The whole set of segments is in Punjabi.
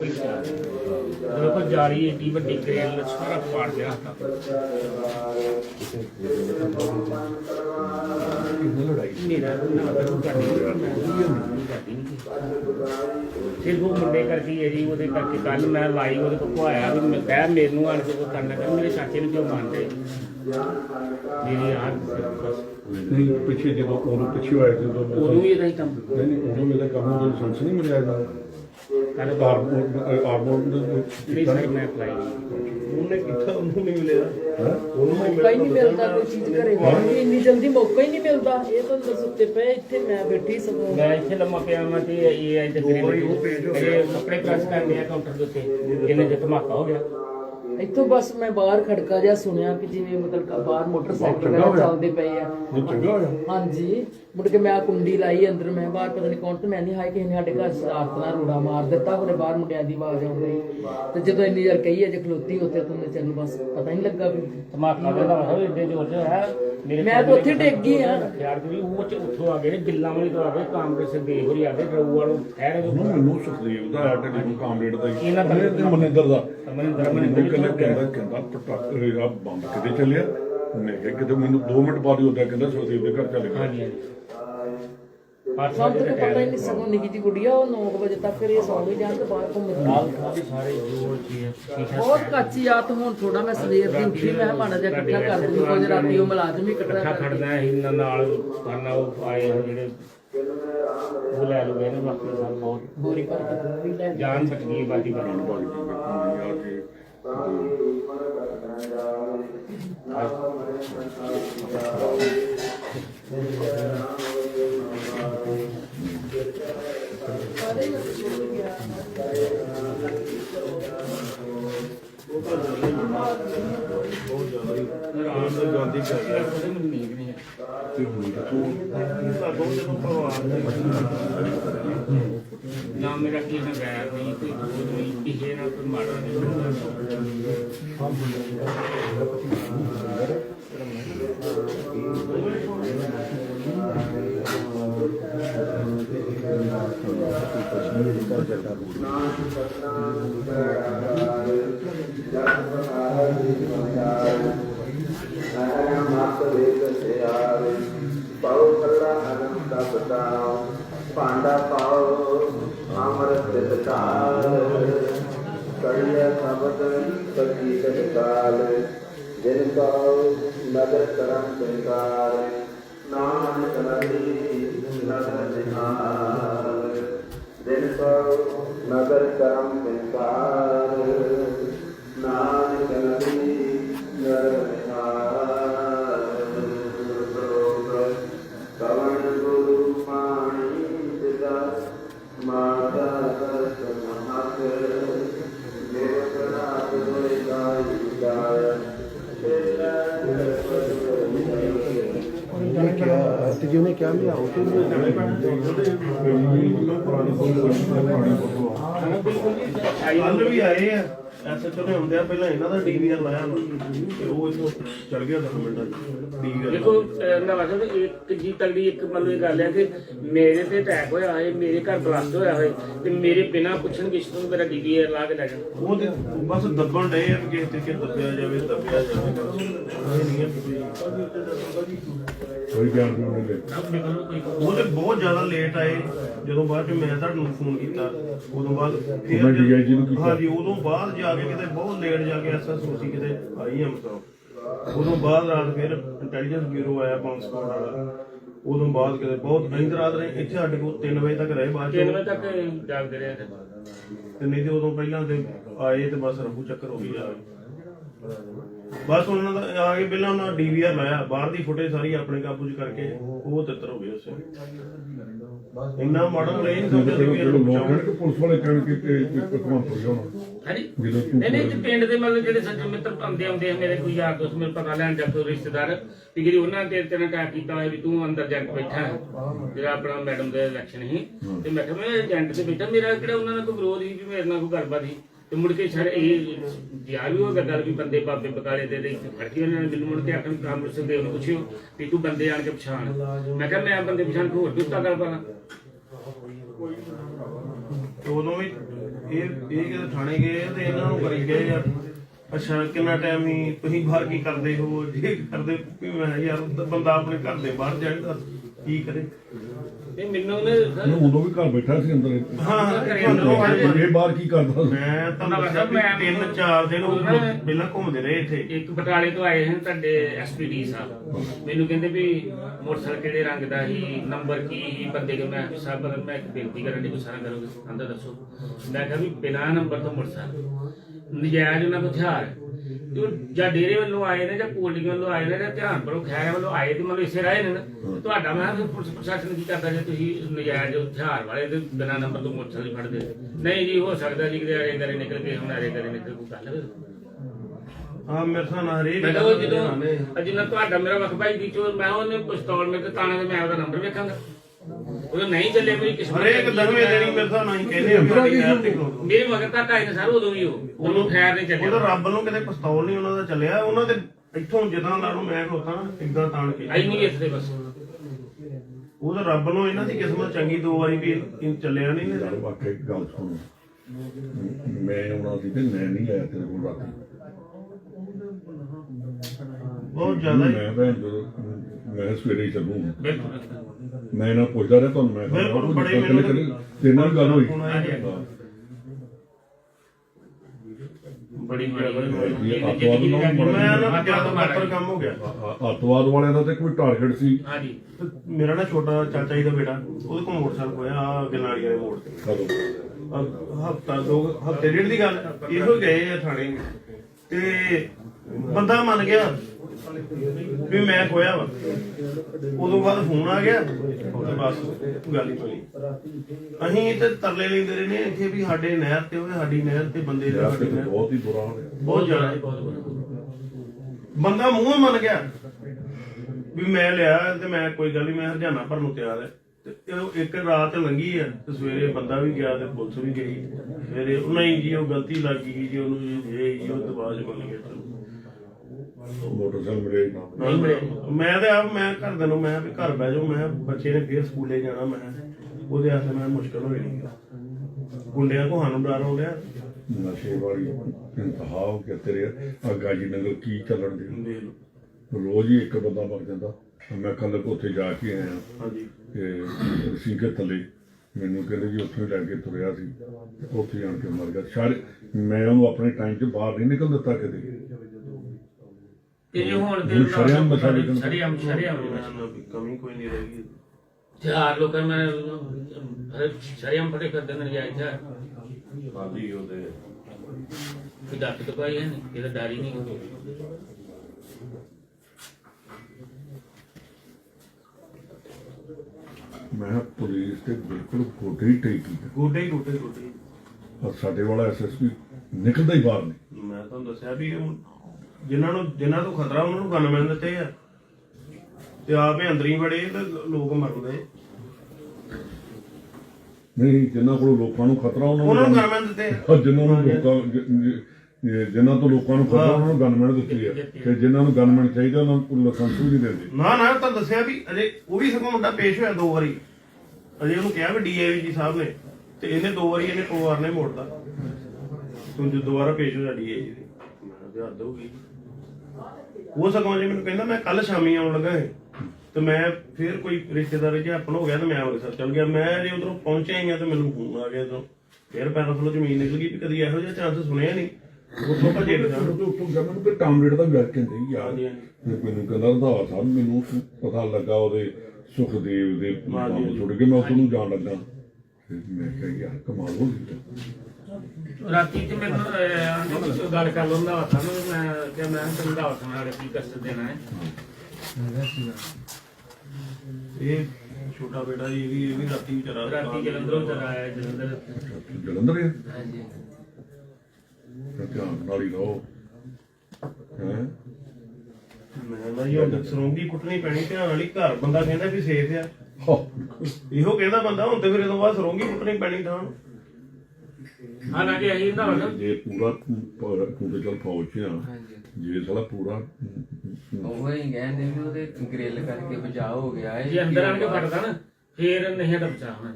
ਜਦੋਂ ਕੋ ਜਾਰੀ ਏਡੀ ਵੱਡੀ ਸਾਰਾ ਪਾੜ ਗਿਆ ਮੇਰਾ ਨਾ ਤਾਂ ਕਰਨੀ ਫਿਰ ਉਹ ਮੁੰਡੇ ਕਰਕੇ ਹੈ ਜੀ ਉਹਦੇ ਕਰਕੇ ਕੱਲ ਮੈਂ ਲਾਈਵ ਉਹਦੇ ਕੋਲ ਆਇਆ ਵੀ ਮੈਂ ਕਹਿ ਮੈਨੂੰ ਆਣ ਕੇ ਕੋਈ ਕਰਨਾ ਕਰ ਮੇਰੇ ਚਾਚੇ ਨੂੰ ਕਿਉਂ ਮੰਨਦੇ? ਮੇਰੀ ਆਹ ਬਸ। ਨਹੀਂ ਪਿੱਛੇ ਜਦੋਂ ਉਹਨੂੰ ਪਿੱਛੇ ਹੋਇਆ ਜਦੋਂ ਉਦੋਂ ਵੀ ਇਹਦਾ ਹੀ ਕੰਮ। ਨਹੀਂ ਨਹੀਂ ਉਹਨੂੰ ਮੇਰਾ ਕੰਮ ਦਾ ਲਾਇਸੈਂਸ ਨਹੀਂ ਮਿਲਿਆ ਇਹਦਾ। ਕੱਲ ਆਰਮੋਰ ਆਰਮੋਰ ਨਹੀਂ ਸਰ ਮੈਂ ਅਪਲਾਈ ਉਹਨੇ ਕੀਤਾ ਉਹਨੂੰ ਨਹੀਂ ਮਿਲਿਆ? ਹੈ? ਉਹਨੂੰ ਨਹੀਂ ਮੌਕਾ ਹੀ ਨਹੀਂ ਮਿਲਦਾ ਕੋਈ ਚੀਜ਼ ਘਰੇ। ਬਣਾਉਣ ਇੰਨੀ ਜਲਦੀ ਮੌਕਾ ਹੀ ਨਹੀਂ ਮਿਲਦਾ। ਇਹ ਤਾਂ ਅੰਦਰ ਸੁੱਤੇ ਪਏ ਇੱਥੇ ਮੈਂ ਬੈਠੀ ਸਗੋਂ। ਮੈਂ ਇੱਥੇ ਲੰਮਾ ਪਿਆ ਮੈਂ ਤੇ ਇਹ ਆਈ ਤੇ ਕਰੇ ਇਹ ਕੱਪੜੇ ਪ੍ਰੈਸ ਕਰਨੇ ਆ ਕਾਊਂਟਰ ਦੇ ਉੱਤੇ। ਇਹਨੇ ਜੇ ਧਮਾਕਾ ਹੋ ਗਿਆ। ਇੱਥੋਂ ਬਸ ਮੈਂ ਬਾਹਰ ਖੜਕਾ ਜਿਹਾ ਸੁਣਿਆ ਕਿ ਜਿਵੇਂ ਮਤਲਬ ਕਿ ਬਾਹਰ ਮੋਟਰਸਾਈਕਲ ਵਗੈਰਾ ਚੱਲਦੇ ਪਏ ਆ। ਇਹ ਚੰਗਾ ਹੋਇਆ ਹਾਂਜੀ। ਮੁੜ ਕੇ ਮੈਂ ਕੁੰਡੀ ਲਾਈ ਅੰਦਰ ਮੈਂ ਬਾਹਰ ਪਤਾ ਨਹੀਂ ਕੌਣ ਤੇ ਮੈਂ ਨਹੀਂ ਹਾਏ ਕਿਸੇ ਨੇ ਸਾਡੇ ਘਰ ਸ਼ਰਾਰਤ ਨਾਲ ਰੋੜਾ ਮਾਰ ਦਿੱਤਾ ਉਹਨੇ ਬਾਹਰ ਮੁੰਡਿਆਂ ਦੀ ਆਵਾਜ਼ ਆਉਣ ਤੇ ਜਦੋਂ ਇੰਨੀ ਯਾਰ ਕਹੀ ਅਜੇ ਖਲੋਤੀ ਉੱਥੇ ਤਾਂ ਉਹਨੇ ਚੱਲ ਬਸ ਪਤਾ ਨਹੀਂ ਲੱਗਾ ਵੀ। ਧਮਾਕਾ ਦਾ ਹੋਇਆ ਏਡੇ ਜ਼ੋਰ ਚ ਹੈ ਮੇਰੇ ਮੈਂ ਤਾਂ ਉੱਥੇ ਡਿੱਗ ਗਈ ਆ। ਯਾਰ ਜੀ ਉਹ ਚ ਉੱਥੋਂ ਆ ਗਏ ਨੇ ਗਿੱਲਾਂ ਵਾਲੀ ਤੋਂ ਆ ਗਏ ਕਾਂਗਰਸ ਦੇ ਦੇਵਰੀ ਆ ਗਏ ਡਰੂ ਵਾਲੋਂ ਠਹਿਰ ਉਹਨੂੰ ਮੈਨੂੰ ਸੁਖਦੇਵ ਦਾ ਟੈਲੀਫੋਨ ਕਾਮਰੇਡ ਦਾ ਇਹਨਾਂ ਦਾ- ਇਹ ਤੇ ਮਨਿੰਦਰ ਦਾ। ਮਨਿੰਦਰ- ਮੈਨੂੰ ਮਨਿੰਦਰ ਕਹਿੰਦਾ ਕਹਿੰਦਾ ਕਹਿੰਦਾ ਪਟਾਕੇ ਆ ਬੰਬ ਕਿਤੇ ਚੱਲਿਆ? ਮੈਂ ਕਿਹਾ ਕਿਤੇ ਮੈਨੂੰ 2 ਮਿੰਟ ਬਾਅਦ ਹੀ ਹੁੰਦਾ ਕਹਿੰਦਾ ਸੁਖਦੇਵ ਦੇ ਘਰ ਚੱਲ ਗਿਆ। ਹਾਂਜੀ। ਸਾਨੂੰ ਤਾਂ ਪਤਾ ਹੀ ਨਹੀਂ ਸਗੋਂ ਨਿੱਕੀ ਜੀ ਗੁੜੀਆ ਉਹ 9 ਵਜੇ ਤੱਕ ਇਹ ਸੌਂ ਗਈ ਜਾਂ ਤੇ ਬਾਹਰ ਘੁੰਮਦੀ ਬਹੁਤ ਕੱਚੀ ਆਤ ਹੁਣ ਥੋੜਾ ਮੈਂ ਸਵੇਰ ਦੀ ਉੱਠੀ ਮੈਂ ਮਾੜਾ ਜਿਹਾ ਇਕੱਠਾ ਕਰ ਦੂੰ ਕੁਝ ਰਾਤੀ ਉਹ ਮੁਲਾਜ਼ਮ ਹੀ ਇਕੱਠਾ ਕਰ ਖੜਦਾ ਹੈ ਇਹਨਾਂ ਨਾਲ ਕਰਨਾ ਉਹ ਆਏ ਹੋਏ ਜਿਹੜੇ ਉਹ ਲੈ ਲੋ ਗਏ ਨੇ ਬਾਕੀ ਸਭ ਬਹੁਤ ਬੋਰੀ ਲੈ ਜਾਨ ਬਚ ਗਈ ਬਾਕੀ ਬਣ ਜਾਨ ਬਾਗ ਦੀ ਆ ਕੇ ਗਾਂਧੀ ਕਰ ਰਿਹਾ ਤੇ ਹੁਣ ਤਾਂ ਤੂੰ ਲਾਗੋਂ ਜਦੋਂ ਪਰਿਵਾਰ ਦੇ ਨਾ ਮੇਰਾ ਕੀ ਨਾ ਵੈਰ ਨਹੀਂ ਕੋਈ ਦੋਸ਼ ਨਹੀਂ ਕਿਸੇ ਨਾਲ ਕੋਈ ਮਾੜਾ ਨਹੀਂ ਵੇਦ ਸਿਆਰੇ ਪਾਉ ਕੱਲਾ ਅਨੰਤ ਬਤਾਓ ਭਾਂਡਾ ਪਾਓ ਅਮਰਤ ਬਤਾਲ ਕੜਿਆ ਸਬਦ ਸਤੀ ਸਤਕਾਲ ਜਿਨ ਪਾਉ ਨਦਰ ਕਰਮ ਸੰਕਾਰ ਨਾਨਕ ਨਦੀ ਨਦਰ ਨਿਹਾਲ ਜਿਨ ਪਾਉ ਨਦਰ ਕਰਮ ਸੰਕਾਰ ਕੱਲ ਵੀ ਆਏ ਆ। ਐਸਐਚਓ ਨੇ ਹੁੰਦੇ ਆ ਪਹਿਲਾਂ ਇਹਨਾਂ ਦਾ ਡੀਵੀਆਰ ਲਾਇਆ ਵਾ। ਤੇ ਉਹ ਇੱਥੋਂ ਚਲ ਗਿਆ 10 ਮਿੰਟਾਂ ਚ ਡੀਵੀਆਰ ਦੇਖੋ ਨਾ ਮਤਲਬ ਇੱਕ ਜੀ ਤਗੜੀ ਇੱਕ ਮਤਲਬ ਇਹ ਗੱਲ ਹੈ ਕਿ ਮੇਰੇ ਤੇ ਅਟੈਕ ਹੋਇਆ ਹੋਏ ਮੇਰੇ ਘਰ ਬਲਾਸਟ ਹੋਇਆ ਹੋਏ ਤੇ ਮੇਰੇ ਬਿਨਾ ਪੁੱਛਣ ਕਿਸ ਤੋਂ ਮੇਰਾ ਡੀਵੀਆਰ ਲਾ ਕੇ ਲੈ ਜਾਣ ਉਹ ਤੇ ਬਸ ਦੱਬਣ ਡਏ ਆ ਵੀ ਕਿਸੇ ਤਰੀਕੇ ਦੱਬਿਆ ਜਾਵੇ ਦੱਬਿਆ ਜਾਵੇ ਇਹ ਨਹੀਂ ਹੈ ਕੋਈ ਕੋਈ ਬਿਆਨ ਨਹੀਂ ਉਹਨੇ ਉਹ ਤੇ ਬਹੁਤ ਜ਼ਿਆਦਾ ਲੇਟ ਆਏ ਜਦੋਂ ਬਾਅਦ ਚ ਮੈਂ ਤੁਹਾਨੂੰ ਫੋਨ ਕੀਤਾ ਉਦੋਂ ਬਾਅਦ ਫਿਰ ਮੈਂ DIG ਨੂੰ ਕੀਤਾ। ਹਾਂਜੀ ਉਦੋਂ ਬਾਅਦ ਜਾ ਕੇ ਕਿਤੇ ਬਹੁਤ ਲੇਟ ਜਾ ਕੇ ਐਸਐਸਓ ਸੀ ਕਿਤੇ ਆਈ ਆ ਮਤਲਬ ਉਦੋਂ ਬਾਅਦ ਰਾਤ ਫਿਰ ਇੰਟੈਲੀਜੈਂਸ ਬਿਊਰੋ ਆਇਆ ਪੰਜ ਸਪੋਰਟ ਵਾਲਾ। ਉਦੋਂ ਬਾਅਦ ਕਿਤੇ ਬਹੁਤ ਨਹੀਂ ਰਾਤ ਰਹੇ ਇੱਥੇ ਸਾਡੇ ਕੋਲ 3 ਵਜੇ ਤੱਕ ਰਹੇ ਬਾਅਦ 3 ਵਜੇ ਤੱਕ ਜਾਗਦੇ ਰਹੇ ਤੇ ਤੇ ਨਹੀਂ ਤੇ ਉਦੋਂ ਪਹਿਲਾਂ ਤੇ ਆਏ ਤੇ ਬਸ ਰਫੂ ਚੱਕਰ ਹੋ ਗਈ ਆ ਬਸ ਉਹਨਾਂ ਦਾ ਆ ਕੇ ਪਹਿਲਾਂ ਉਹਨਾਂ ਡੀਵੀਆਰ ਲਾਇਆ ਬਾਹਰ ਦੀ ਫੁਟੇਜ ਸਾਰੀ ਆਪਣੇ ਕਾਬੂ 'ਚ ਕਰਕੇ ਉਹ ਤਿੱਤਰ ਹੋ ਗਏ ਉਸੇ। ਇੰਨਾ ਮਾਡਲ ਸਮਝਦੇ ਵੀ ਜਦੋਂ ਇਹਨੂੰ ਲੋਕ ਕਿ ਪੁਲਿਸ ਵਾਲੇ ਕਹਿਣ ਕਿ ਤੇ ਕਮਾਂਡ ਹੋ ਹੁਣ। ਹਾਂਜੀ। ਜਦੋਂ ਤੂੰ ਨਹੀਂ ਨਹੀਂ ਤੇ ਪਿੰਡ ਦੇ ਮਤਲਬ ਜਿਹੜੇ ਸੱਜਣ ਮਿੱਤਰ ਆਉਂਦੇ ਆਉਂਦੇ ਆ ਮੇਰੇ ਕੋਈ ਯਾਰ ਦੋਸਤ ਮੇਰੇ ਪਤਾ ਲੈਣ ਜਾਂ ਕੋਈ ਰਿਸ਼ਤੇਦਾਰ ਵੀ ਜਿਹੜੀ ਉਹਨਾਂ ਤੇ ਤੇਰੇ ਅਟੈਕ ਕੀਤਾ ਹੋਇਆ ਵੀ ਤੂੰ ਅੰਦਰ ਜਾ ਕੇ ਬੈਠਾ ਹੈ। ਜਿਹੜਾ ਆਪਣਾ ਮੈਡਮ ਦੇ ਇਲੈਕਸ਼ਨ ਸੀ। ਤੇ ਮੈਂ ਕਿਹਾ ਮੈਂ ਏਜੰਟ ਤੇ ਬੈਠਾ ਮੇਰਾ ਕਿਹੜਾ ਉਹਨਾਂ ਨਾਲ ਕੋਈ ਵਿਰੋਧ ਸੀ ਵੀ ਮੇਰੇ ਨਾਲ ਕੋਈ ਗੱਲਬਾਤ ਸੀ? ਤੇ ਮੁੜ ਕੇ ਸਰ ਇਹ ਯਾਰ ਵੀ ਉਹ ਗੱਲ ਵੀ ਬੰਦੇ ਬਾਬੇ ਬਕਾਲੇ ਦੇ ਦੇ ਇੱਥੇ ਫੜ ਕੇ ਉਹਨਾਂ ਨੇ ਮੈਨੂੰ ਮੁੜ ਕੇ ਆਖਣ ਕਾਮਰ ਸੰਦੇਵ ਨੂੰ ਪੁੱਛਿਓ ਵੀ ਤੂੰ ਬੰਦੇ ਆਣ ਕੇ ਪਛਾਣ। ਮੈਂ ਕਿਹਾ ਮੈਂ ਬੰਦੇ ਪਛਾਣ ਕੇ ਹੋਰ ਵੀ ਉਸਦਾ ਗੱਲ ਕਰਾਂ। ਤੇ ਵੀ ਇਹ ਇਹ ਕਿਤੇ ਥਾਣੇ ਗਏ ਤੇ ਇਹਨਾਂ ਨੂੰ ਕਰੀ ਗਏ ਯਾਰ ਅੱਛਾ ਕਿੰਨਾ ਟਾਈਮ ਹੀ, ਤੁਸੀਂ ਬਾਹਰ ਕੀ ਕਰਦੇ ਹੋ? ਜੇ ਕਰਦੇ ਵੀ ਮੈਂ ਯਾਰ ਬੰਦਾ ਆਪਣੇ ਘਰ ਦੇ ਬਾਹਰ ਜਾਏ ਕੀ ਕਰੇ? ਮੈਨੂੰ ਨੇ ਉਹਨੂੰ ਉਦੋਂ ਵੀ ਘਰ ਬੈਠਾ ਸੀ ਅੰਦਰ। ਹਾਂ ਹਾਂ ਇਹ ਬਾਹਰ ਕੀ ਕਰਦਾ? ਸੀ ਮੈਂ ਤੁਹਾਨੂੰ ਦੱਸਿਆ ਵੀ ਤਿੰਨ ਚਾਰ ਦਿਨ ਉਹ ਪਹਿਲਾਂ ਘੁੰਮਦੇ ਰਹੇ ਇੱਥੇ। ਇੱਕ ਬਟਾਲੇ ਤੋਂ ਆਏ ਹਨ ਤੁਹਾਡੇ ਐਸਪੀਡੀ ਸਾਹਿਬ। ਮੈਨੂੰ ਕਹਿੰਦੇ ਵੀ ਮੋਟਰਸਾਈਕਲ ਕਿਹੜੇ ਰੰਗ ਦਾ ਸੀ ਨੰਬਰ ਕੀ ਸੀ ਬੰਦੇ ਕੇ ਮੈਂ ਸਭ ਬਦਲ ਮੈਂ ਇੱਕ ਬੇਨਤੀ ਕਰਨ ਦੀ ਨਾ ਕਰੋਗੇ ਅੰਦਰ ਦੱਸੋ। ਮੈਂ ਕਿਹਾ ਵੀ ਬਿਨਾਂ ਨੰਬਰ ਤੋਂ ਮੋਟਰਸਾਈਕਲ। ਨਜਾਇਜ਼ ਉਹਨਾਂ ਕੋਲ ਹਥਿਆਰ ਹੈ। ਉਹ ਜਾਂ ਡੇਰੇ ਵੱਲੋਂ ਆਏ ਨੇ ਜਾਂ ਕੋਲਡਿੰਗ ਵੱਲੋਂ ਆਏ ਨੇ ਜਾਂ ਧਿਆਨ ਪਰੋ ਖੈਰ ਵੱਲੋਂ ਆਏ ਤੇ ਮਤਲਬ ਇਸੇ ਰਾਏ ਨੇ ਨਾ ਤੇ ਤੁਹਾਡਾ ਮੈਂ ਕਿਹਾ ਪੁਲਿਸ ਪ੍ਰਸ਼ਾਸਨ ਕੀ ਕਰਦਾ ਜੇ ਤੁਸੀਂ ਨਜਾਇਜ਼ ਹਥਿਆਰ ਵਾਲੇ ਤੇ ਬਿਨਾਂ ਨੰਬਰ ਤੋਂ ਮੋਟਰਸਾਈਕਲ ਫੜਦੇ। ਨਹੀਂ ਜੀ ਹੋ ਸਕਦਾ ਜੀ ਕਿਤੇ ਅਰੇ ਕਰੇ ਨਿਕਲ ਕੇ ਹੁਣ ਅਰੇ ਕਰੇ ਨਿਕਲ ਕੋਈ ਗੱਲ। ਹਾਂ ਮੇਰੇ ਸਾਹ ਨਾਲ ਹਰੇਕ ਮੈਂ ਤਾਂ ਉਹ ਜਦੋਂ ਜਿੰਨਾ ਤੁਹਾਡਾ ਮੇਰਾ ਵਕਫਾਈ ਦੀ ਚੋਰ ਮੈਂ ਉਹਨੇ ਪਿਸਤੌਲ ਮੇਰੇ ਤੇ ਤਾਣਾ ਤੇ ਮੈਂ ਉਹਦਾ ਨੰਬਰ ਵੇਖਾਂਗਾ। ਉਹ ਨਹੀਂ ਚੱਲੇ ਮੇਰੀ ਕਿਸਮਤ ਹਰੇਕ ਹੈ। ਦਿਨ ਹੀ ਮੇਰੇ ਹੀ ਕਹਿੰਦੇ ਤੇ ਖਲੋ ਜਾਓ। ਮੇਰੇ ਮਗਰ ਤਾਂ ਢਾਈ ਨੇ ਸਰ ਉਦੋਂ ਵੀ ਉਹ। ਉਹਨੂੰ ਖੈਰ ਨਹੀਂ ਉਹ ਤਾਂ ਚੱਲਿਆ ਰੱਬ ਨੂੰ ਕਿਤੇ ਪਿਸਤੌਲ ਨਹੀਂ ਉਹਨਾਂ ਦਾ ਚੱਲਿਆ। ਉਹਨਾਂ ਦੇ ਇੱਥੋਂ ਜਿੱਦਾਂ ਲਾ ਲਓ ਮੈਂ ਖਲੋਤਾ ਨਾ ਇਦਾਂ ਤਾਣ ਕੇ। ਆਈ ਨਹੀਂ ਇੱਥੇ ਬਸ। ਉਹ ਤਾਂ ਰੱਬ ਨੂੰ ਇਹਨਾਂ ਦੀ ਕਿਸਮਤ ਚੰਗੀ ਦੋ ਵਾਰੀ ਵੀ ਇਹ ਚੱਲਿਆ ਨਹੀਂ ਯਾਰ ਨੇ ਵਾਕਈ ਇੱਕ ਗੱਲ ਸੁਣ। ਮੈਂ ਆਉਣਾ ਸੀ ਤੇ ਮੈਂ ਨਹੀਂ ਆਇਆ ਤੇਰੇ ਕੋਲ ਰਾਤੀ। ਬਹੁਤ ਜ਼ਿਆਦਾ ਹੀ। ਮੈਂ ਭੈਣ ਜਦੋਂ ਮੈਂ ਸਵੇਰੇ ਹੀ ਚੱਲੂਗਾ। ਬਿਲਕੁਲ। ਮੈਂ ਇਹਨਾਂ ਪੁੱਛਦਾ ਰਿਹਾ ਤੁਹਾਨੂੰ ਮੈਂ ਬਿਲਕੁਲ, ਉਹ ਬੜੇ ਨਿਕਲ ਕੇ ਮੈਨੂੰ ਤੇਰੇ ਨਾਲ ਗੱਲ ਹੋਈ। ਬੜੀ ਇਹ ਅੱਤਵਾਦ ਨੂੰ ਮੈਂ ਨਾ ਜ਼ਿਆਦਾ ਮਾੜਾ ਮਾਤਰ। ਕੰਮ ਹੋ ਗਿਆ। ਅੱਤਵਾਦ ਵਾਲਿਆਂ ਦਾ ਤੇ ਕੋਈ ਟਾਰਗੇਟ ਸੀ? ਹਾਂਜੀ। ਤੇ ਮੇਰਾ ਨਾ ਛੋਟਾ ਚਾਚਾ ਜੀ ਦਾ ਬੇਟਾ ਉਹਦੇ ਕੋਲ ਮੋਟਰਸਾਈਕਲ ਹੋਇਆ ਆ ਵਾਲੇ ਮੋੜ ਤੇ। ਹਫਤਾ ਦੋ ਹਫ਼ਤੇ ਡੇਢ ਦੀ ਗੱਲ। ਇਹੋ ਗਏ ਆ ਥਾਣੇ। ਤੇ ਬੰਦਾ ਮੰਨ ਗਿਆ ਵੀ ਮੈਂ ਖੋਇਆ ਵਾ। ਉਦੋਂ ਬਾਅਦ ਫੋਨ ਆ ਗਿਆ ਤੇ ਬਸ ਗੱਲ ਹੀ ਪਈ ਅਸੀਂ ਤੇ ਤਰਲੇ ਲੈਂਦੇ ਰਹੇ ਨੇ ਇੱਥੇ ਵੀ ਸਾਡੇ ਨਹਿਰ ਤੇ ਹੋਵੇ ਸਾਡੀ ਨਹਿਰ ਤੇ ਬੰਦੇ ਦੇ ਸਾਡੀ ਨਹਿਰ ਬਹੁਤ ਹੀ ਬੁਰਾ ਹਾਲ ਹੈ। ਬਹੁਤ ਜ਼ਿਆਦਾ। ਬਹੁਤ ਬੰਦਾ ਮੂੰਹ ਮੰਨ ਗਿਆ ਵੀ ਮੈਂ ਲਿਆ ਤੇ ਮੈਂ ਕੋਈ ਗੱਲ ਨਹੀਂ ਮੈਂ ਹਰਜਾਨਾ ਭਰਨ ਨੂੰ ਤਿਆਰ ਹੈ। ਤੇ ਉਹ ਇੱਕ ਰਾਤ ਲੰਘੀ ਹੈ ਤੇ ਸਵੇਰੇ ਬੰਦਾ ਵੀ ਗਿਆ ਤੇ ਪੁਲਿਸ ਵੀ ਗਈ। ਸਵੇਰੇ ਉਹ ਨਹੀਂ ਜੀ ਉਹ ਗਲਤੀ ਲੱਗ ਗਈ ਜੀ ਉਹਨੂੰ ਇਹ ਜੀ ਉਹ ਦਬਾਜ ਮੰਨ ਗਿਆ। ਮੋਟਰਸਾਈਕਲ ਮੇਰੇ ਨਹੀਂ ਮਿਲੇ। ਮੈਂ ਤੇ ਆਪ ਮੈਂ ਘਰ ਨੂੰ ਮੈਂ ਵੀ ਘਰ ਬਹਿ ਜਾਊ ਮੈਂ ਬੱਚੇ ਨੇ ਫੇਰ ਸਕੂਲੇ ਜਾਣਾ ਮੈਂ ਉਹਦੇ ਆਸਤੇ ਮੈਂ ਮੁਸ਼ਕਲ ਹੋ ਜਾਣੀ ਗੁੰਡਿਆਂ ਕੋ ਸਾਨੂੰ ਡਰ ਹੋ ਗਿਆ ਨਸ਼ੇ ਵਾਲੀ ਇੰਤਹਾ ਹੋ ਕੇ ਤੇਰੇ ਆ? ਗਾਜੀ ਨਗਰ ਕੀ ਚੱਲਣ ਦੇ ਦੇਖ ਲਓ। ਰੋਜ਼ ਹੀ ਇੱਕ ਬੰਦਾ ਮਰ ਜਾਂਦਾ। ਮੈਂ ਕੱਲ ਉੱਥੇ ਜਾ ਕੇ ਆਇਆ। ਹਾਂਜੀ। ਤੇ ਸਿੰਗੇ ਥੱਲੇ। ਮੈਨੂੰ ਕਹਿੰਦੇ ਜੀ ਉੱਥੇ ਲੈ ਕੇ ਤੁਰਿਆ ਸੀ। ਤੇ ਉੱਥੇ ਜਾਣ ਕੇ ਮਰ ਗਿਆ। ਸਾਰੇ ਮੈਂ ਉਹਨੂੰ ਆਪਣੇ ਟਾਈਮ 'ਚ ਬਾਹਰ ਨਹੀਂ ਨਿਕਲ ਦਿੱਤਾ ਕਦੇ। ਤੇ ਜੇ ਹੁਣ ਤੇ ਹੁਣ ਸ਼ਰੇਆਮ ਮਸਾ ਵਿਕਣ। ਸ਼ਰਿਆਮ ਸ਼ਰਿਆਮ ਮੈਂ ਨਾ ਵੀ ਕਮੀ ਕੋਈ ਨਹੀਂ ਰਹੇਗੀ ਹਥਿਆਰ ਲੋਕਾਂ ਮੈਂ ਸ਼ਰਿਆਮ ਫੜੇ ਕਰਦੇ ਨੇ ਜਾਇ ਹਥਿਆਰ ਬਾਦੀ ਉਹਦੇ। ਕੋਈ ਡੱਕ ਤਾਂ ਹੈ ਨਹੀਂ ਇਹਦਾ ਡਰ ਹੀ ਨਹੀਂ ਮੈਂ ਕਿਹਾ ਪੁਲਿਸ ਤੇ ਬਿਲਕੁਲ ਗੋਡੇ ਹੀ ਟੇਕੀ ਗੋਡੇ ਹੀ ਗੋਡੇ ਗੋਡੇ। ਔਰ ਸਾਡੇ ਵਾਲਾ ਐਸਐਸਪੀ ਨਿਕਲਦਾ ਹੀ ਬਾਹਰ ਨਹੀਂ। ਮੈਂ ਤੁਹਾਨੂੰ ਦੱਸਿਆ ਵੀ ਹੁਣ ਜਿਨ੍ਹਾਂ ਨੂੰ ਜਿਨ੍ਹਾਂ ਤੋਂ ਖਤਰਾ ਉਹਨਾਂ ਨੂੰ ਗਨਮੈਨ ਦਿੱਤੇ ਆ। ਤੇ ਆਪੇ ਅੰਦਰ ਹੀ ਬੜੇ ਤੇ ਲੋਕ ਮਰਦੇ ਨਹੀਂ ਜਿਨ੍ਹਾਂ ਕੋਲ ਲੋਕਾਂ ਨੂੰ ਖਤਰਾ ਉਹਨਾਂ ਉਹਨਾਂ ਨੂੰ ਗਨਮੈਨ ਦਿੱਤੇ ਆ। ਜਿਨ੍ਹਾਂ ਨੂੰ ਲੋਕਾਂ ਜਿ- ਜਿ- ਜਿ- ਜਿਨ੍ਹਾਂ ਤੋਂ ਲੋਕਾਂ ਨੂੰ ਖਤਰਾ ਉਹਨਾਂ ਨੂੰ ਗਨਮੈਨ ਦਿੱਤੀ ਹੈ ਤੇ ਜਿਨ੍ਹਾਂ ਨੂੰ ਗਨਮੈਨ ਚਾਹੀਦਾ ਉਹਨਾਂ ਨੂੰ ਲਾਇਸੈਂਸ ਵੀ ਨਹੀਂ ਦਿੰਦੇ। ਨਾ ਨਾ ਤੁਹਾਨੂੰ ਦੱਸਿਆ ਵੀ ਅਜੇ ਉਹ ਵੀ ਸਗੋਂ ਮੁੰਡਾ ਪੇਸ਼ ਹੋਇਆ ਦੋ ਵਾਰੀ। ਅਜੇ ਉਹਨੂੰ ਕਿਹਾ ਵੀ ਡੀਏਵੀ ਜੀ ਸਾਹਿਬ ਨੇ। ਤੇ ਇਹਨੇ ਦੋ ਵਾਰੀ ਇਹਨੇ ਦੋ ਵਾਰ ਨੇ ਮੋੜਦਾ ਤੂੰ ਜੋ ਦੁਬਾਰਾ ਪੇਸ਼ ਹੋ ਜਾ ਡੀਏਵੀ ਦੇ। ਮੈਂ ਕਿਹਾ ਹੱਦ ਹੋ ਗਈ। ਉਹ ਸਗੋਂ ਜੇ ਮੈਨੂੰ ਕਹਿੰਦਾ ਮੈਂ ਕੱਲ ਸ਼ਾਮੀ ਆਉਣ ਲੱਗਾ ਸੀ। ਤੇ ਮੈਂ ਫਿਰ ਕੋਈ ਰਿਸ਼ਤੇਦਾਰ ਜੇ ਆਪਣਾ ਹੋ ਗਿਆ ਤੇ ਮੈਂ ਅੰਮ੍ਰਿਤਸਰ ਚਲ ਗਿਆ। ਮੈਂ ਜੇ ਉਧਰੋਂ ਪਹੁੰਚਿਆ ਹੀ ਆ ਤੇ ਮੈਨੂੰ ਫੋਨ ਆ ਗਿਆ ਤੋਂ ਫਿਰ ਪੈਰਾਂ ਥੱਲੋਂ ਜ਼ਮੀਨ ਨਿਕਲ ਗਈ ਵੀ ਕਦੀ ਇਹੋ ਜਿਹਾ ਚਾਂਸ ਸੁਣਿਆ ਨਹੀਂ। ਉੱਥੋਂ ਭੱਜੇ ਨੇ ਗਵਰਨਮੈਂਟ ਤੇ ਟਾਮ ਰੇਟ ਦਾ ਵੀ ਗੱਲ ਕਹਿੰਦੇ ਹੀ ਯਾਰ ਮੈਨੂੰ ਕਹਿੰਦਾ ਰੰਧਾਵਾ ਸਾਹਿਬ ਮੈਨੂੰ ਪਤਾ ਲੱਗਾ ਉਹਦੇ ਸੁਖਦੇਵ ਦੇ ਨਾਮ। ਛੁੱਟ ਕੇ ਮੈਂ ਉਸ ਨੂੰ ਜਾਣ ਲੱਗਾ। ਮੈਂ ਕਿਹਾ ਯਾਰ ਕਮਾਲ ਹੋ ਗਈ ਰਾਤੀ ਤੇ ਮੈਨੂੰ ਅਹ, ਗੱਲ ਕਰ ਲੰਦਾ ਵਾ ਸਾਨੂੰ ਮੈਂ ਕਿ ਮੈਂ ਤੰਦਾ ਵਾ ਨਾਲ ਕੀ ਕਸ਼ਟ ਦੇਣਾ ਹੈ ਇਹ ਛੋਟਾ ਬੇਟਾ ਜੀ ਇਹ ਵੀ ਇਹ ਵੀ ਰਾਤੀ ਵਿਚਾਰਾ ਰਾਤੀ ਜਲੰਧਰੋਂ ਚਲਾ ਆਇਆ ਜਲੰਧਰ। ਜਲੰਧਰ ਹੈ ਹਾਂਜੀ। ਤਾਂ ਧਿਆਨ ਨਾਲ ਹੀ ਰਹੋ ਹੈ? ਮੈਂ ਨਾ ਜੀ ਉਹ ਸਰੋਂਗੀ ਕੁੱਟਣੀ ਪੈਣੀ ਧਿਆਨ ਵਾਲੀ ਘਰ ਬੰਦਾ ਕਹਿੰਦਾ ਵੀ ਸੇਫ ਆ। ਹਾਂ। ਇਹੋ ਕਹਿੰਦਾ ਬੰਦਾ ਹੁਣ ਤੇ ਫਿਰ ਇਹਦੋਂ ਬਾਅਦ ਸਰੋਂਗੀ ਕੁੱਟਣੀ ਪੈਣੀ ਤਾਂ ਹਾਲਾਂਕਿ ਅਸੀਂ ਨਾ ਵਾ ਜੇ ਪੂਰਾ ਪ- ਤੂੰ ਤੇ ਚੱਲ ਫੌਜ ਚ ਆ। ਜੇ ਸਾਲਾ ਪੂਰਾ ਉਹ ਹੀ ਕਹਿੰਦੇ ਵੀ ਉਹਦੇ ਗ੍ਰਿਲ ਕਰਕੇ ਬਚਾਅ ਹੋ ਗਿਆ ਹੈ ਜੇ ਅੰਦਰ ਆਣ ਕੇ ਫੜਦਾ ਨਾ ਫੇਰ ਨਹੀਂ ਤਾਂ ਬਚਾ ਹੋਣਾ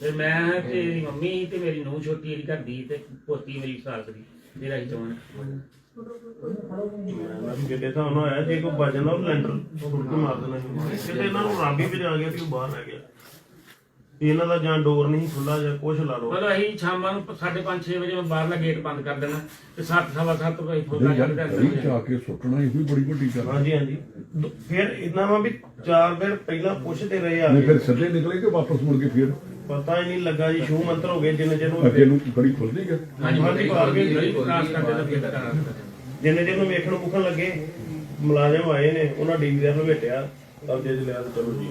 ਤੇ ਮੈਂ ਤੇ ਮੇਰੀ ਮੰਮੀ ਸੀ ਤੇ ਮੇਰੀ ਨੂੰਹ ਛੋਟੀ ਜਿਹੜੀ ਘਰ ਦੀ ਤੇ ਪੋਤੀ ਮੇਰੀ ਸਾਲ ਦੀ ਮੇਰਾ ਹੀ ਚੋਣ। ਕਿਤੇ ਹਿਸਾਬ ਨਾਲ ਆਇਆ ਜੇ ਕੋਈ ਵੱਜਣਾ ਉਹ ਲੈਂਟਰ ਸੁੱਟ ਕੇ ਮਾਰ ਦੇਣਾ ਸੀ। ਕਿਤੇ ਇਹਨਾਂ ਨੂੰ ਰੱਬ ਹੀ ਵਜਾ ਗਿਆ ਵੀ ਉਹ ਬਾਹਰ ਰਹਿ ਗਿਆ। ਵੀ ਇਹਨਾਂ ਦਾ ਜਾਂ ਡੋਰ ਨਹੀਂ ਖੁੱਲਾ ਜਾਂ ਕੁਛ ਲਾ ਲਓ। ਮਤਲਬ ਅਸੀਂ ਸ਼ਾਮਾਂ ਨੂੰ 5:30 6 ਵਜੇ ਮੈਂ ਬਾਹਰਲਾ ਗੇਟ ਬੰਦ ਕਰ ਦੇਣਾ ਤੇ 7 ਸਵਾ 7 ਵਜੇ ਫੋਟਾ ਯਾਰ ਚੜ੍ਹਦਾ ਗਲੀ ਚ ਆ ਕੇ ਸੁੱਟਣਾ ਇਹ ਵੀ ਬੜੀ ਵੱਡੀ ਗੱਲ ਹੈ। ਹਾਂਜੀ ਹਾਂਜੀ। ਦ- ਫਿਰ ਇਹਨਾਂ ਵਾ ਵੀ ਚਾਰ ਦਿਨ ਪਹਿਲਾਂ ਪੁੱਛਦੇ ਰਹੇ ਆ ਨਹੀਂ ਫਿਰ ਸਿੱਧੇ ਨਿਕਲੇ ਕਿ ਵਾਪਸ ਮੁੜ ਕੇ ਫਿਰ? ਪਤਾ ਹੀ ਨਹੀਂ ਲੱਗਾ ਜੀ ਸ਼ੂ ਮੰਤਰ ਹੋ ਗਏ ਜਿੰਨੇ ਜਿਹਨੂੰ ਅੱਗੇ ਨੂੰ ਗੜੀ ਖੁੱਲਦੀ ਹੈ ਹਾਂਜੀ ਹਾਂਜੀ, ਬਾਹਰ ਵੀ ਬਾਹਰ ਵੀ ਕ੍ਰਾਸ ਕਰਦੇ ਤਾਂ ਫਿਰ ਕਰਾਂ ਜਿੰਨੇ ਜਿਹਨੂੰ ਵੇਖਣ ਮੁਖਣ ਲੱਗੇ ਮੁਲਾਜ਼ਮ ਆਏ ਨੇ ਉਹਨਾਂ ਡੀਵੀਆਰ ਨੂੰ ਭੇਟਿਆ। ਕਬਜ਼ੇ 'ਚ ਲਿਆ ਤੇ ਚਲੋ ਜੀ।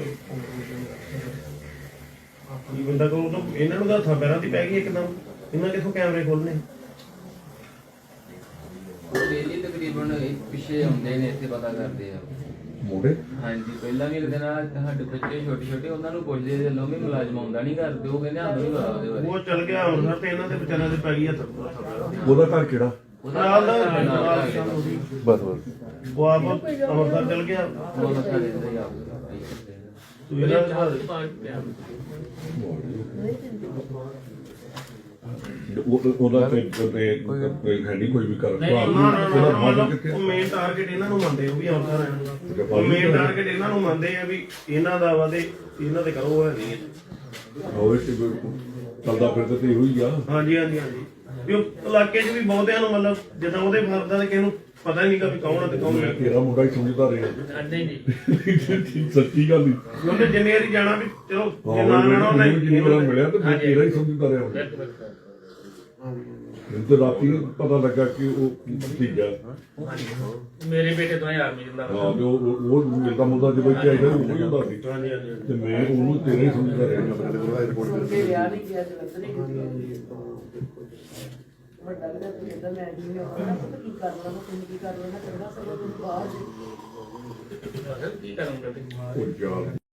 ਕੀ ਬੰਦਾ ਕੋਲ ਤਾਂ ਇਹਨਾਂ ਨੂੰ ਤਾਂ ਹੱਥਾਂ ਪੈਰਾਂ ਦੀ ਪੈ ਗਈ ਇੱਕਦਮ। ਇਹਨਾਂ ਕਿੱਥੋਂ ਕੈਮਰੇ ਖੋਲਨੇ ਡੇਲੀ ਤਕਰੀਬਨ ਇਹ ਪਿੱਛੇ ਆਉਂਦੇ ਨੇ ਇੱਥੇ ਪਤਾ ਕਰਦੇ ਆ। ਮੋੜੇ ਹਾਂਜੀ ਪਹਿਲਾਂ ਵੀ ਇੱਕ ਦਿਨ ਆਹ ਸਾਡੇ ਬੱਚੇ ਛੋਟੇ ਛੋਟੇ ਉਹਨਾਂ ਨੂੰ ਪੁੱਛਦੇ ਜੇ ਲੋ ਵੀ ਮੁਲਾਜ਼ਮ ਆਉਂਦਾ ਨਹੀਂ ਘਰ ਤੇ ਉਹ ਕਹਿੰਦੇ ਸਾਨੂੰ ਨਹੀਂ ਪਤਾ ਉਹਦੇ ਬਾਰੇ ਉਹ ਚੱਲ ਗਿਆ ਅੰਮ੍ਰਿਤਸਰ ਤੇ ਇਹਨਾਂ ਦੇ ਵਿਚਾਰਿਆਂ ਦੇ ਪੈ ਗਈ ਹੱਥ ਉਹਦਾ ਘਰ ਕਿਹੜਾ? ਨਾਲ ਦਾ ਨਾਲ ਬਸ ਬਸ। ਉਹ ਆਪ ਅੰਮ੍ਰਿਤਸਰ ਚੱਲ ਗਿਆ। ਉਹ ਦੇ ਦਿੰਦੇ ਆ ਸਵੇਰਾ ਉਹ- ਉਹਦਾ ਤੇ ਤੇ ਕੋਈ ਹੈ ਨਹੀਂ ਕੋਈ ਵੀ ਕਰ ਨਹੀਂ, ਭਰਾ ਨਾ ਨਾ ਉਹਦਾ ਨਾ ਮਾਲਕ ਮਤਲਬ ਕਿੱਥੇ ਉਹ ਮੇਨ ਟਾਰਗੇਟ ਇਹਨਾਂ ਨੂੰ ਮੰਨਦੇ ਉਹ ਵੀ ਅੰਮ੍ਰਿਤਸਰ ਅੱਛਾ, ਰਹਿਣ ਉਹ ਮੇਨ ਟਾਰਗੇਟ ਇਹਨਾਂ ਨੂੰ ਮੰਨਦੇ ਆ ਵੀ ਇਹਨਾਂ ਦਾ ਵਾ ਤੇ ਇਹਨਾਂ ਦੇ ਕਰੋ ਹੈ ਨਹੀਂ। ਹੋਵੇ ਤੇ ਕੋਈ ਚੱਲਦਾ ਫਿਰਦਾ ਤੇ ਇਹੋ ਹੀ ਆ। ਹਾਂਜੀ ਹਾਂਜੀ ਹਾਂਜੀ। ਵੀ ਉਹ ਇਲਾਕੇ 'ਚ ਵੀ ਬਹੁਤਿਆਂ ਨੂੰ ਮਤਲਬ ਜਦੋਂ ਉਹਦੇ ਫਰਦਾ ਤੇ ਕਿਸੇ ਨੂੰ ਪਤਾ ਹੀ ਨਹੀਂਗਾ ਵੀ ਕੌਣ ਹੈ ਤੇ ਕੌਣ ਨਹੀਂ। ਤੇਰਾ ਮੁੰਡਾ ਹੀ ਸਮਝਦਾ ਰਿਹਾ ਨਹੀਂ ਜੀ ਸੱਚੀ ਗੱਲ ਨਹੀਂ। ਉਹਨੇ ਜਿੰਨੇ ਵਾਰੀ ਜਾਣਾ ਵੀ ਚਲੋ ਜੇ ਨਾ ਹਾਂ ਲੈਣਾ ਉਹਨੇ ਜਿੰਨੀ ਵਾਰ ਮਿਲਿਆ ਤੇ ਮੈਂ ਤੇਰਾ ਹੀ ਸਮਝਦਾ ਰਿਹਾ। ਮੈਨੂੰ ਤੇ ਰਾਤੀ ਪਤਾ ਲੱਗਾ ਕਿ ਉਹ ਭਤੀਜਾ ਮੇਰੇ ਬੇਟੇ ਤੋਂ ਆਰਮੀ ਜਿੰਦਾ ਹਾਂ ਤੇ ਉਹ ਉਹ- ਮਿਲਦਾ ਮੁਲਦਾ ਜਦੋਂ ਇੱਥੇ ਆਈਦਾ ਉਹ ਹੀ ਹੁੰਦਾ ਸੀ। ਤੇ ਮੈਂ ਉਹਨੂੰ ਤੇਰਾ ਹੀ ਸਮਝਦਾ ਰਿਹਾ ਸੁਣ ਕੇ ਵਿਆਹ ਨਹੀਂ ਗਿਆ ਜਲੰਧਰ ਹੀ ਕੀਤੀ ਵੱਡਾ ਵੀਰਾ ਤੇ ਕਹਿੰਦਾ ਮੈਂ ਨਹੀਂ ਆਉਣਾ ਪਤਾ ਕੀ ਕਰ ਲੈਣਾ ਤੂੰ ਕੀ ਕਰ ਲੈਣਾ ਕਹਿੰਦਾ ਸਗੋਂ ਤੂੰ ਬਾਹਰ ਉਹ ਯਾਰ